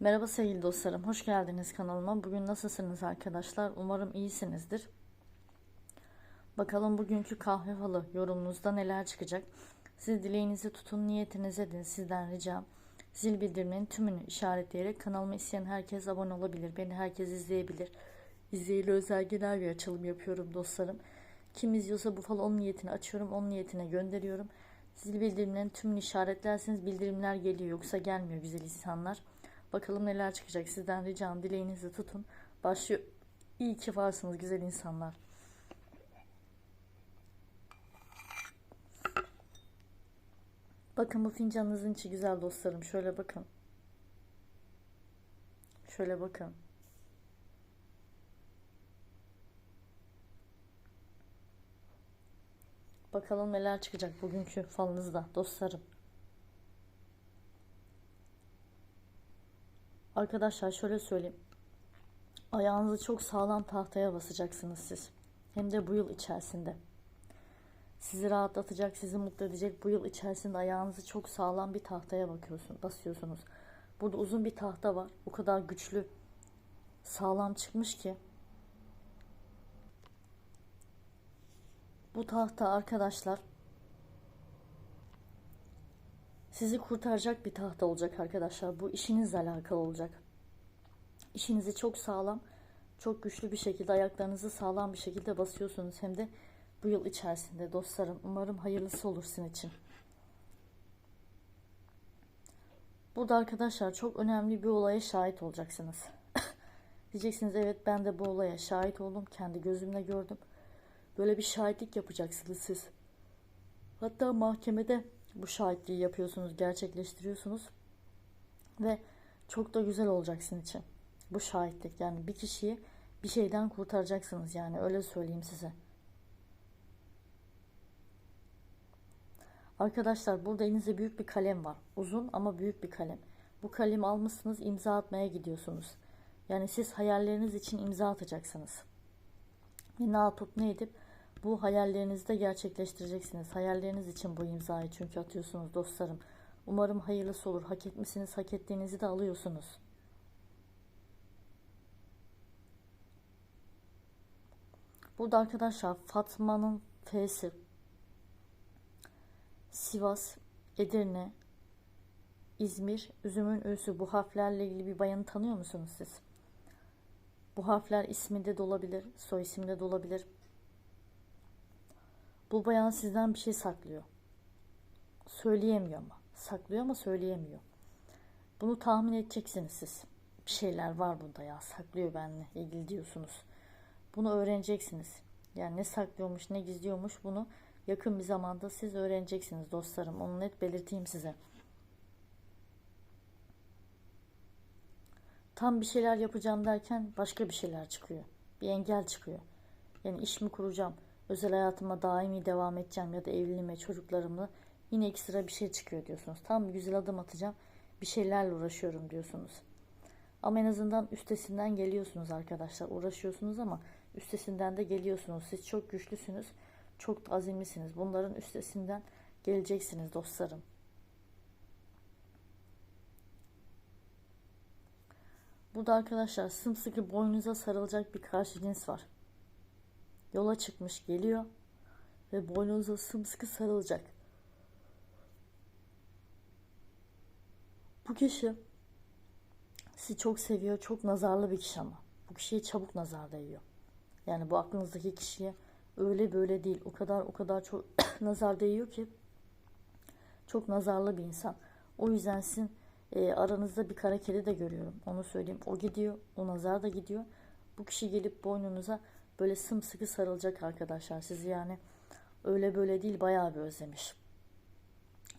Merhaba sevgili dostlarım, hoş geldiniz kanalıma. Bugün nasılsınız arkadaşlar? Umarım iyisinizdir. Bakalım bugünkü kahve falı yorumunuzda neler çıkacak? Siz dileğinizi tutun, niyetinize edin. Sizden ricam zil bildirimlerinin tümünü işaretleyerek kanalıma isteyen herkes abone olabilir. Beni herkes izleyebilir. İzleyili özel genel bir açılım yapıyorum dostlarım. Kim izliyorsa bu falı onun niyetini açıyorum, onun niyetine gönderiyorum. Zil bildirimlerinin tümünü işaretlerseniz bildirimler geliyor yoksa gelmiyor güzel insanlar. Bakalım neler çıkacak. Sizden ricam dileğinizi tutun. Başlıyor. İyi ki varsınız güzel insanlar. Bakın bu fincanınızın içi güzel dostlarım. Şöyle bakın. Şöyle bakın. Bakalım neler çıkacak bugünkü falınızda dostlarım. Arkadaşlar şöyle söyleyeyim. Ayağınızı çok sağlam tahtaya basacaksınız siz. Hem de bu yıl içerisinde. Sizi rahatlatacak, sizi mutlu edecek bu yıl içerisinde ayağınızı çok sağlam bir tahtaya bakıyorsun, basıyorsunuz. Burada uzun bir tahta var. O kadar güçlü, sağlam çıkmış ki. Bu tahta arkadaşlar sizi kurtaracak bir tahta olacak arkadaşlar. Bu işinizle alakalı olacak. İşinizi çok sağlam, çok güçlü bir şekilde ayaklarınızı sağlam bir şekilde basıyorsunuz. Hem de bu yıl içerisinde dostlarım. Umarım hayırlısı olur sizin için. Burada arkadaşlar çok önemli bir olaya şahit olacaksınız. Diyeceksiniz evet ben de bu olaya şahit oldum. Kendi gözümle gördüm. Böyle bir şahitlik yapacaksınız siz. Hatta mahkemede bu şahitliği yapıyorsunuz, gerçekleştiriyorsunuz. Ve çok da güzel olacak sizin için. Bu şahitlik yani bir kişiyi bir şeyden kurtaracaksınız yani öyle söyleyeyim size. Arkadaşlar burada elinizde büyük bir kalem var. Uzun ama büyük bir kalem. Bu kalemi almışsınız imza atmaya gidiyorsunuz. Yani siz hayalleriniz için imza atacaksınız. Ne yapıp ne edip bu hayallerinizi de gerçekleştireceksiniz. Hayalleriniz için bu imzayı çünkü atıyorsunuz dostlarım. Umarım hayırlısı olur. Hak etmişsiniz, hak ettiğinizi de alıyorsunuz. Burada arkadaşlar Fatma'nın F'si. Sivas, Edirne, İzmir, Üzüm'ün Ü'sü. Bu harflerle ilgili bir bayanı tanıyor musunuz siz? Bu harfler isminde de olabilir, soy isimde de olabilir. Bu bayan sizden bir şey saklıyor. Söyleyemiyor ama. Saklıyor ama söyleyemiyor. Bunu tahmin edeceksiniz siz. Bir şeyler var bunda ya saklıyor benimle ilgili diyorsunuz. Bunu öğreneceksiniz. Yani ne saklıyormuş ne gizliyormuş bunu yakın bir zamanda siz öğreneceksiniz dostlarım. Onu net belirteyim size. Tam bir şeyler yapacağım derken başka bir şeyler çıkıyor. Bir engel çıkıyor. Yani iş mi kuracağım? Özel hayatıma daimi devam edeceğim ya da evliliğime, çocuklarımla yine ekstra bir şey çıkıyor diyorsunuz. Tam güzel adım atacağım. Bir şeylerle uğraşıyorum diyorsunuz. Ama en azından üstesinden geliyorsunuz arkadaşlar. Uğraşıyorsunuz ama üstesinden de geliyorsunuz. Siz çok güçlüsünüz. Çok da azimlisiniz. Bunların üstesinden geleceksiniz dostlarım. Burada arkadaşlar sımsıkı boynunuza sarılacak bir karşı cins var yola çıkmış geliyor ve boynunuza sımsıkı sarılacak. Bu kişi sizi çok seviyor, çok nazarlı bir kişi ama. Bu kişiye çabuk nazar değiyor. Yani bu aklınızdaki kişiye öyle böyle değil. O kadar o kadar çok nazar değiyor ki çok nazarlı bir insan. O yüzden sizin e, aranızda bir kara kedi de görüyorum. Onu söyleyeyim. O gidiyor, o nazar da gidiyor. Bu kişi gelip boynunuza böyle sımsıkı sarılacak arkadaşlar sizi yani öyle böyle değil bayağı bir özlemiş.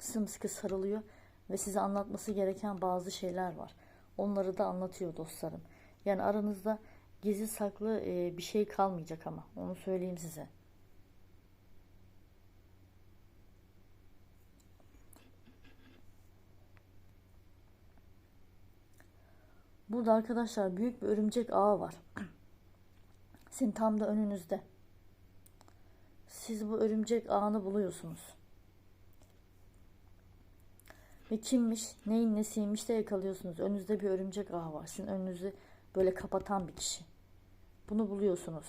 Sımsıkı sarılıyor ve size anlatması gereken bazı şeyler var. Onları da anlatıyor dostlarım. Yani aranızda gizli saklı e, bir şey kalmayacak ama onu söyleyeyim size. Burada arkadaşlar büyük bir örümcek ağı var. Sizin tam da önünüzde. Siz bu örümcek ağını buluyorsunuz. Ve kimmiş, neyin nesiymiş de yakalıyorsunuz. Önünüzde bir örümcek ağı var. Sizin önünüzü böyle kapatan bir kişi. Bunu buluyorsunuz.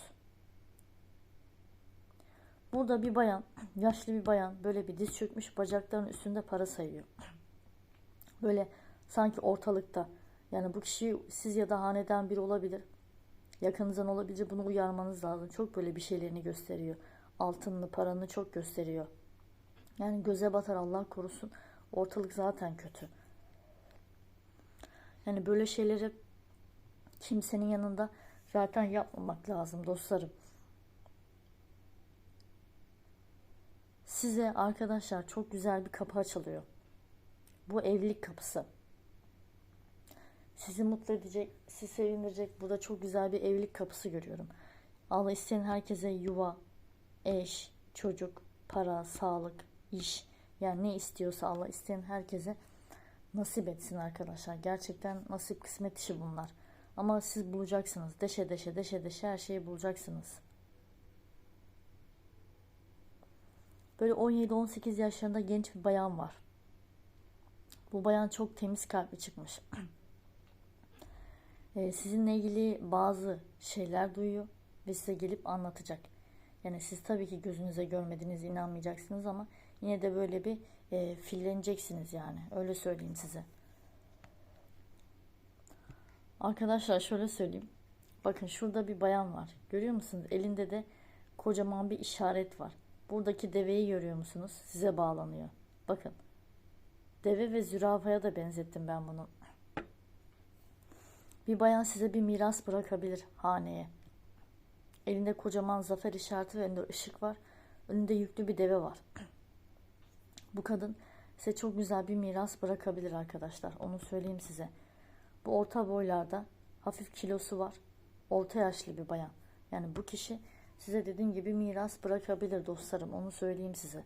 Burada bir bayan, yaşlı bir bayan böyle bir diz çökmüş bacaklarının üstünde para sayıyor. Böyle sanki ortalıkta. Yani bu kişi siz ya da haneden biri olabilir. Yakınızdan olabilir. Bunu uyarmanız lazım. Çok böyle bir şeylerini gösteriyor. Altınını, paranı çok gösteriyor. Yani göze batar Allah korusun. Ortalık zaten kötü. Yani böyle şeyleri kimsenin yanında zaten yapmamak lazım dostlarım. Size arkadaşlar çok güzel bir kapı açılıyor. Bu evlilik kapısı. Sizi mutlu edecek, sizi sevindirecek. Burada çok güzel bir evlilik kapısı görüyorum. Allah isteyen herkese yuva, eş, çocuk, para, sağlık, iş. Yani ne istiyorsa Allah isteyen herkese nasip etsin arkadaşlar. Gerçekten nasip kısmet işi bunlar. Ama siz bulacaksınız. Deşe deşe deşe deşe her şeyi bulacaksınız. Böyle 17-18 yaşlarında genç bir bayan var. Bu bayan çok temiz kalpli çıkmış. Ee, sizinle ilgili bazı şeyler duyuyor ve size gelip anlatacak. Yani siz tabii ki gözünüze görmediğiniz inanmayacaksınız ama yine de böyle bir e, filleneceksiniz yani. Öyle söyleyeyim size. Arkadaşlar şöyle söyleyeyim. Bakın şurada bir bayan var. Görüyor musunuz? Elinde de kocaman bir işaret var. Buradaki deveyi görüyor musunuz? Size bağlanıyor. Bakın. Deve ve zürafaya da benzettim ben bunu. Bir bayan size bir miras bırakabilir haneye. Elinde kocaman zafer işareti ve önünde ışık var. Önünde yüklü bir deve var. Bu kadın size çok güzel bir miras bırakabilir arkadaşlar. Onu söyleyeyim size. Bu orta boylarda hafif kilosu var. Orta yaşlı bir bayan. Yani bu kişi size dediğim gibi miras bırakabilir dostlarım. Onu söyleyeyim size.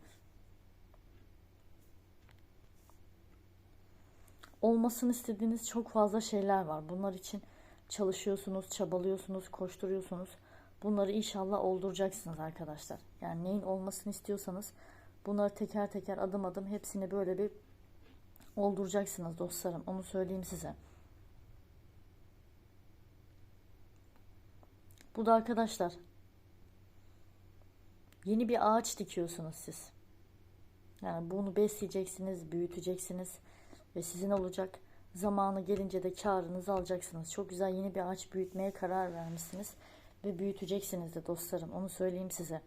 Olmasını istediğiniz çok fazla şeyler var. Bunlar için çalışıyorsunuz, çabalıyorsunuz, koşturuyorsunuz. Bunları inşallah olduracaksınız arkadaşlar. Yani neyin olmasını istiyorsanız bunları teker teker adım adım hepsini böyle bir olduracaksınız dostlarım. Onu söyleyeyim size. Bu da arkadaşlar yeni bir ağaç dikiyorsunuz siz. Yani bunu besleyeceksiniz, büyüteceksiniz ve sizin olacak. Zamanı gelince de karınızı alacaksınız. Çok güzel yeni bir ağaç büyütmeye karar vermişsiniz ve büyüteceksiniz de dostlarım. Onu söyleyeyim size.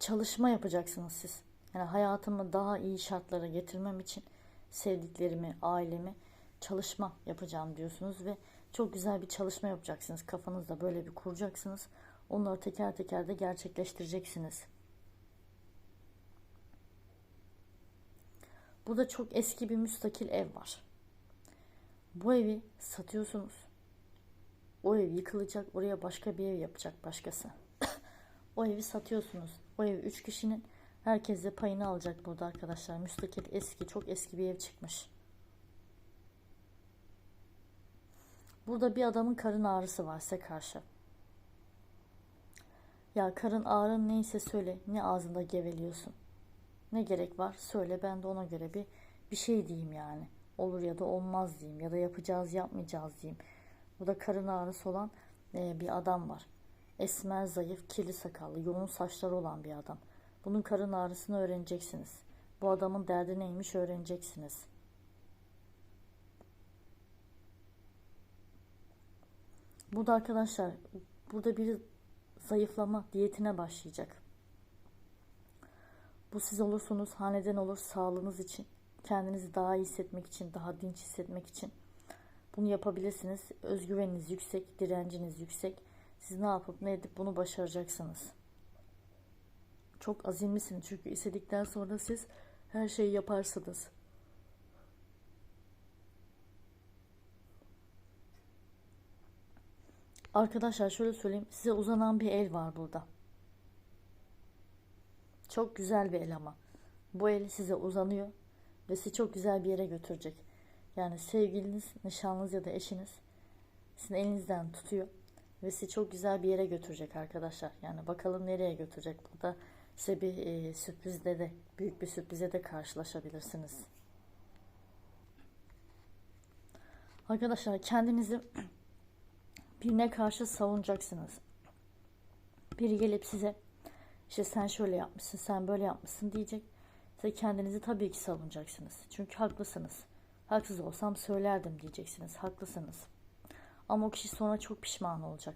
Çalışma yapacaksınız siz. Yani hayatımı daha iyi şartlara getirmem için sevdiklerimi, ailemi çalışma yapacağım diyorsunuz ve çok güzel bir çalışma yapacaksınız. Kafanızda böyle bir kuracaksınız. Onları teker teker de gerçekleştireceksiniz. Burada çok eski bir müstakil ev var. Bu evi satıyorsunuz. O ev yıkılacak, oraya başka bir ev yapacak başkası. o evi satıyorsunuz. O ev üç kişinin herkes de payını alacak burada arkadaşlar. Müstakil eski, çok eski bir ev çıkmış. Burada bir adamın karın ağrısı var size karşı. Ya karın ağrın neyse söyle. Ne ağzında geveliyorsun. Ne gerek var söyle ben de ona göre bir bir şey diyeyim yani. Olur ya da olmaz diyeyim ya da yapacağız yapmayacağız diyeyim. Burada karın ağrısı olan e, bir adam var. Esmer, zayıf, kirli sakallı, yoğun saçları olan bir adam. Bunun karın ağrısını öğreneceksiniz. Bu adamın derdi neymiş öğreneceksiniz. Burada arkadaşlar burada bir zayıflama diyetine başlayacak. Bu siz olursunuz, haneden olur sağlığınız için, kendinizi daha iyi hissetmek için, daha dinç hissetmek için. Bunu yapabilirsiniz. Özgüveniniz yüksek, direnciniz yüksek. Siz ne yapıp ne edip bunu başaracaksınız. Çok azimlisiniz çünkü istedikten sonra siz her şeyi yaparsınız. Arkadaşlar şöyle söyleyeyim. Size uzanan bir el var burada. Çok güzel bir el ama. Bu el size uzanıyor ve sizi çok güzel bir yere götürecek. Yani sevgiliniz, nişanlınız ya da eşiniz sizin elinizden tutuyor ve sizi çok güzel bir yere götürecek arkadaşlar. Yani bakalım nereye götürecek. Burada size bir e, sürprizde de büyük bir sürprize de karşılaşabilirsiniz. Arkadaşlar kendinizi birine karşı savunacaksınız. Biri gelip size işte sen şöyle yapmışsın, sen böyle yapmışsın diyecek. Size kendinizi tabii ki savunacaksınız. Çünkü haklısınız. Haksız olsam söylerdim diyeceksiniz. Haklısınız. Ama o kişi sonra çok pişman olacak.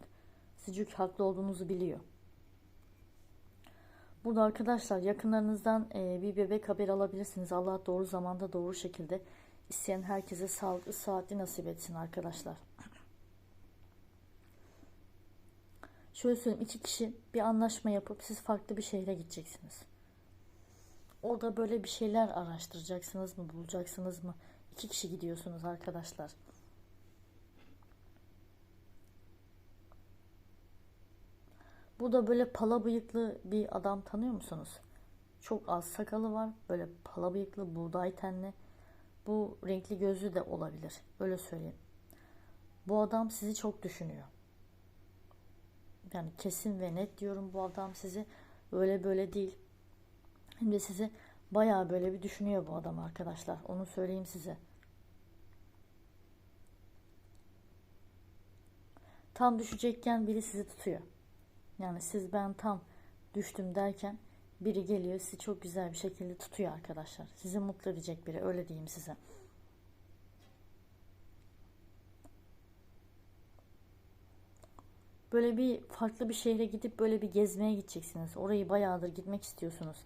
Siz çünkü haklı olduğunuzu biliyor. Burada arkadaşlar yakınlarınızdan e, bir bebek haber alabilirsiniz. Allah doğru zamanda doğru şekilde isteyen herkese sağlıklı saatli nasip etsin arkadaşlar. Şöyle söyleyeyim iki kişi bir anlaşma yapıp siz farklı bir şehre gideceksiniz. Orada böyle bir şeyler araştıracaksınız mı, bulacaksınız mı? İki kişi gidiyorsunuz arkadaşlar. Burada böyle pala bıyıklı bir adam tanıyor musunuz? Çok az sakalı var. Böyle pala bıyıklı, buğday tenli. Bu renkli gözlü de olabilir. Öyle söyleyeyim. Bu adam sizi çok düşünüyor. Yani kesin ve net diyorum bu adam sizi öyle böyle değil. Hem de sizi bayağı böyle bir düşünüyor bu adam arkadaşlar. Onu söyleyeyim size. Tam düşecekken biri sizi tutuyor. Yani siz ben tam düştüm derken biri geliyor sizi çok güzel bir şekilde tutuyor arkadaşlar. Sizi mutlu edecek biri öyle diyeyim size. Böyle bir farklı bir şehre gidip böyle bir gezmeye gideceksiniz. Orayı bayağıdır gitmek istiyorsunuz.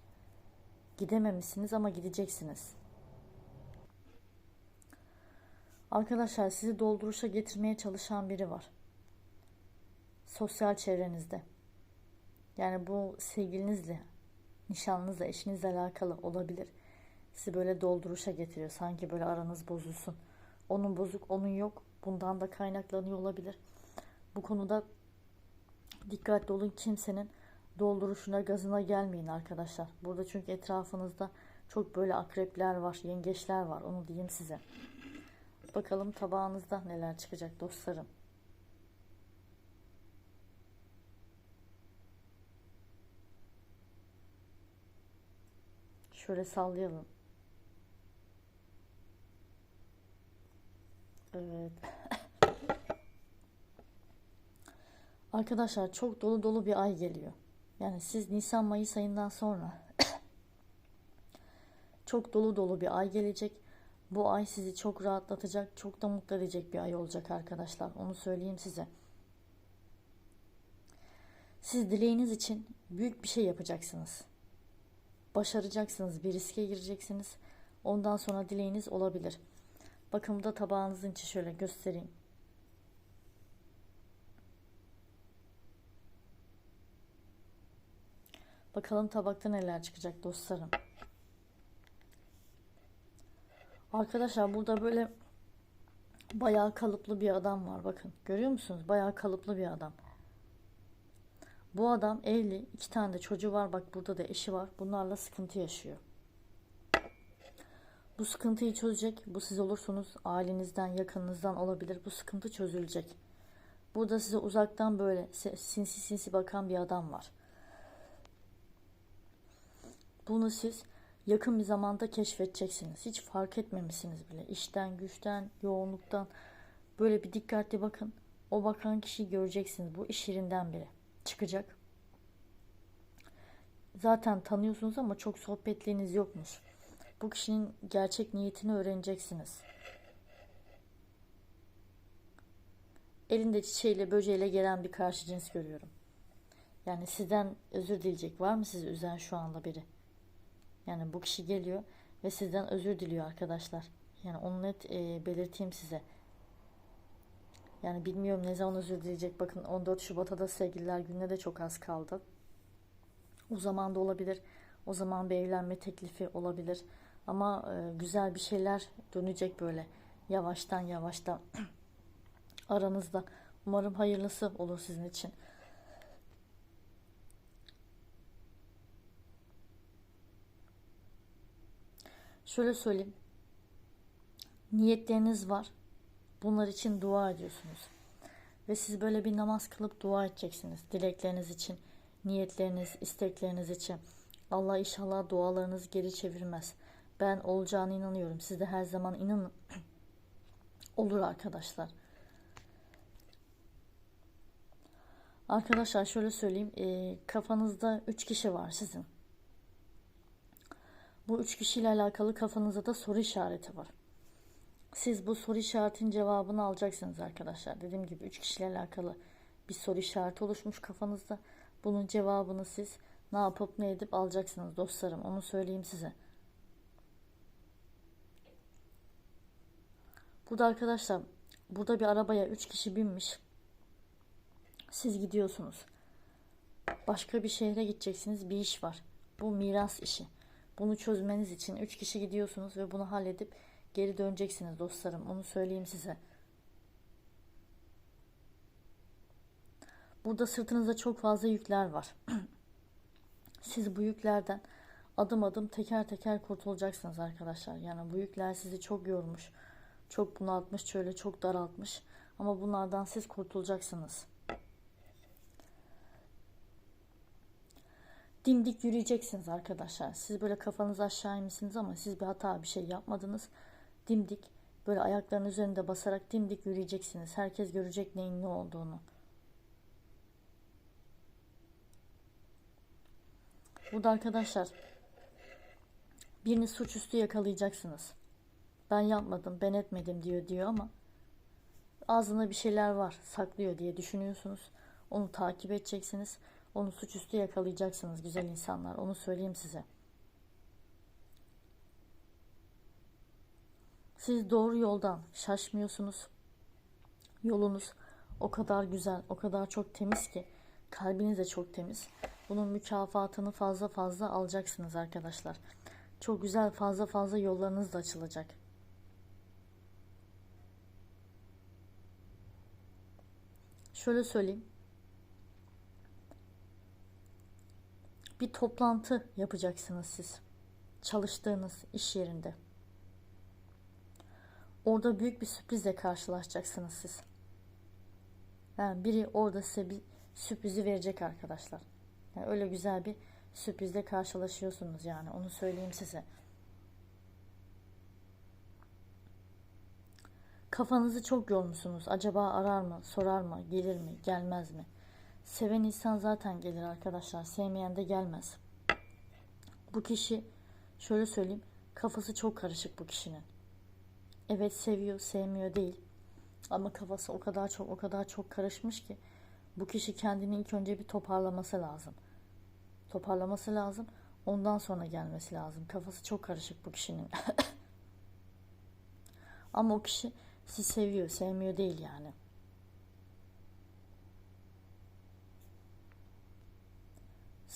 Gidememişsiniz ama gideceksiniz. Arkadaşlar sizi dolduruşa getirmeye çalışan biri var. Sosyal çevrenizde. Yani bu sevgilinizle, nişanlınızla, eşinizle alakalı olabilir. Sizi böyle dolduruşa getiriyor. Sanki böyle aranız bozulsun. Onun bozuk, onun yok. Bundan da kaynaklanıyor olabilir. Bu konuda dikkatli olun. Kimsenin dolduruşuna, gazına gelmeyin arkadaşlar. Burada çünkü etrafınızda çok böyle akrepler var, yengeçler var. Onu diyeyim size. Bakalım tabağınızda neler çıkacak dostlarım. Şöyle sallayalım. Evet. Arkadaşlar çok dolu dolu bir ay geliyor. Yani siz Nisan Mayıs ayından sonra çok dolu dolu bir ay gelecek. Bu ay sizi çok rahatlatacak, çok da mutlu edecek bir ay olacak arkadaşlar. Onu söyleyeyim size. Siz dileğiniz için büyük bir şey yapacaksınız. Başaracaksınız, bir riske gireceksiniz. Ondan sonra dileğiniz olabilir. Bakın da tabağınızın içi şöyle göstereyim. Bakalım tabakta neler çıkacak dostlarım. Arkadaşlar burada böyle bayağı kalıplı bir adam var. Bakın görüyor musunuz? Bayağı kalıplı bir adam. Bu adam evli. iki tane de çocuğu var. Bak burada da eşi var. Bunlarla sıkıntı yaşıyor. Bu sıkıntıyı çözecek. Bu siz olursunuz. Ailenizden, yakınınızdan olabilir. Bu sıkıntı çözülecek. Burada size uzaktan böyle sinsi sinsi bakan bir adam var. Bunu siz yakın bir zamanda keşfedeceksiniz. Hiç fark etmemişsiniz bile. İşten, güçten, yoğunluktan böyle bir dikkatli bakın. O bakan kişiyi göreceksiniz. Bu iş yerinden biri çıkacak. Zaten tanıyorsunuz ama çok sohbetliğiniz yokmuş. Bu kişinin gerçek niyetini öğreneceksiniz. Elinde çiçeğiyle böceğiyle gelen bir karşı cins görüyorum. Yani sizden özür dileyecek var mı sizi üzen şu anda biri? Yani bu kişi geliyor ve sizden özür diliyor arkadaşlar. Yani onu net e, belirteyim size. Yani bilmiyorum ne zaman özür dileyecek. Bakın 14 Şubat'a da sevgililer gününe de çok az kaldı. O zaman da olabilir. O zaman bir evlenme teklifi olabilir. Ama e, güzel bir şeyler dönecek böyle. Yavaştan yavaştan aranızda. Umarım hayırlısı olur sizin için. Şöyle söyleyeyim. Niyetleriniz var. Bunlar için dua ediyorsunuz. Ve siz böyle bir namaz kılıp dua edeceksiniz. Dilekleriniz için, niyetleriniz, istekleriniz için. Allah inşallah dualarınızı geri çevirmez. Ben olacağına inanıyorum. Siz de her zaman inanın. Olur arkadaşlar. Arkadaşlar şöyle söyleyeyim. e, kafanızda 3 kişi var sizin. Bu 3 kişiyle alakalı kafanızda da soru işareti var. Siz bu soru işaretinin cevabını alacaksınız arkadaşlar. Dediğim gibi 3 kişiyle alakalı bir soru işareti oluşmuş kafanızda. Bunun cevabını siz ne yapıp ne edip alacaksınız dostlarım. Onu söyleyeyim size. Burada arkadaşlar burada bir arabaya 3 kişi binmiş. Siz gidiyorsunuz. Başka bir şehre gideceksiniz. Bir iş var. Bu miras işi. Bunu çözmeniz için 3 kişi gidiyorsunuz ve bunu halledip geri döneceksiniz dostlarım. Onu söyleyeyim size. Burada sırtınızda çok fazla yükler var. Siz bu yüklerden adım adım teker teker kurtulacaksınız arkadaşlar. Yani bu yükler sizi çok yormuş, çok bunaltmış, şöyle çok daraltmış. Ama bunlardan siz kurtulacaksınız. Dimdik yürüyeceksiniz arkadaşlar. Siz böyle kafanız aşağı inmişsiniz ama siz bir hata bir şey yapmadınız. Dimdik böyle ayakların üzerinde basarak dimdik yürüyeceksiniz. Herkes görecek neyin ne olduğunu. Burada arkadaşlar birini suçüstü yakalayacaksınız. Ben yapmadım, ben etmedim diyor diyor ama ağzında bir şeyler var, saklıyor diye düşünüyorsunuz. Onu takip edeceksiniz. Onu suçüstü yakalayacaksınız güzel insanlar. Onu söyleyeyim size. Siz doğru yoldan şaşmıyorsunuz. Yolunuz o kadar güzel, o kadar çok temiz ki kalbiniz de çok temiz. Bunun mükafatını fazla fazla alacaksınız arkadaşlar. Çok güzel fazla fazla yollarınız da açılacak. Şöyle söyleyeyim. Bir toplantı yapacaksınız siz. Çalıştığınız iş yerinde. Orada büyük bir sürprizle karşılaşacaksınız siz. Yani biri orada size bir sürprizi verecek arkadaşlar. Yani öyle güzel bir sürprizle karşılaşıyorsunuz yani onu söyleyeyim size. Kafanızı çok yormuşsunuz. Acaba arar mı, sorar mı, gelir mi, gelmez mi? Seven insan zaten gelir arkadaşlar. Sevmeyen de gelmez. Bu kişi şöyle söyleyeyim. Kafası çok karışık bu kişinin. Evet seviyor, sevmiyor değil. Ama kafası o kadar çok o kadar çok karışmış ki bu kişi kendini ilk önce bir toparlaması lazım. Toparlaması lazım. Ondan sonra gelmesi lazım. Kafası çok karışık bu kişinin. Ama o kişi sizi seviyor, sevmiyor değil yani.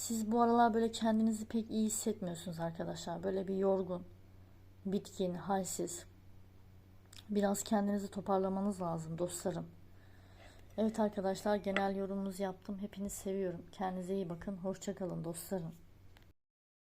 Siz bu aralar böyle kendinizi pek iyi hissetmiyorsunuz arkadaşlar. Böyle bir yorgun, bitkin, halsiz. Biraz kendinizi toparlamanız lazım dostlarım. Evet arkadaşlar genel yorumunuzu yaptım. Hepinizi seviyorum. Kendinize iyi bakın. Hoşçakalın dostlarım.